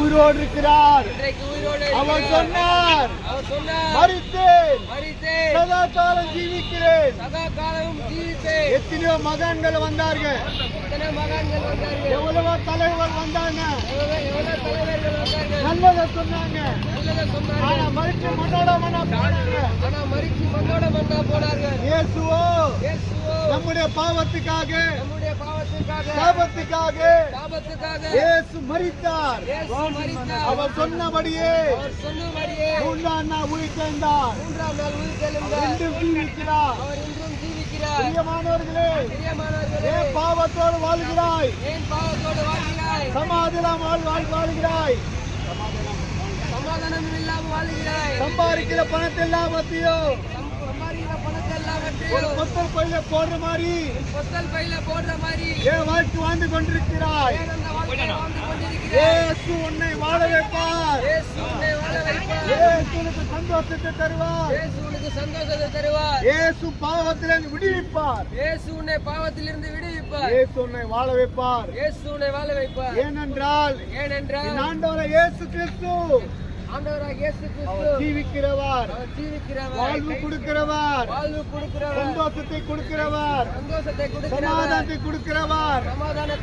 உயிரோடு இருக்கிறார். அவர். சொன்னார் மறித்தேன். சதா காலம் ஜீவிக்கிறேன். சதா காலமும் ஜீவித்தேன். எத்தனையோ மகன்கள் வந்தார்கள். எவ்வளவோ தலைவர் வந்தாங்க. நல்லதை சொன்னாங்க. ஆனா மறிச்சு மண்ணோட மண்ணா போனாங்க. ஆனா மரிச்சு மண்ணோட மண்ணா போனார்கள். இயேசுவோ நம்முடைய பாவத்துக்காக சாபத்துக்காக இயேசு மறித்தார் அவர் சொன்னபடியே மூன்றாம் நாள் உயிர் சேர்ந்தார் மூன்றாம் நாள் உயிர் தெழுந்தார். இன்றும் ஜீவிக்கிறார். அவர் இன்றும் ஜீவிக்கிறார். பிரியமானவர்களே பிரியமானவர்களே ஏன் பாவத்தோடு வாழ்கிறாய்? ஏன் பாவத்தோடு வாழ்கிறாய்? சமாதானம் வாழ் வாழ் வாழ்கிறாய். சமாதானம் இல்லாமல் வாழ்கிறாய். சம்பாதிக்கிற பணத்தை எல்லாத்தையும் சம்- சம்பாதிக்கிற பணத்தை ஒரு எல்லாவற்றையும் மொத்தம் பையில போடுற மாதிரி. பொத்தல் பையில போடுற மாதிரி. ஏன் வாழ்க்கை வாழ்ந்து கொண்டிருக்கிறாய். இயேசு உன்னை வாழ வைப்பார். இயேசு உன்னை வாழ வைப்பார். உனக்கு சந்தோஷத்தை தருவார். இயேசு உனக்கு சந்தோஷத்தை தருவார். இயேசு பாவத்திலிருந்து விடுவிப்பார். இயேசு உன்னை பாவத்திலிருந்து விடுவிப்பார். இயேசு உன்னை வாழ வைப்பார். இயேசு உன்னை வாழ வைப்பார். ஏனென்றால் ஏனென்றால் ஆண்டவரை இயேசு கிறிஸ்து ஆண்டவராக இயேசு அவர் கிறிஸ்து ஜீவிக்கிறவர் ஜீவிக்கிறவர். வாழ்வு கொடுக்கிறவர். வாழ்வு கொடுக்கிறவர். சந்தோஷத்தை கொடுக்கிறவர். சந்தோஷத்தை கொடுக்கிறவர். சமாதானத்தை கொடுக்கிறவர். சமாதானத்தை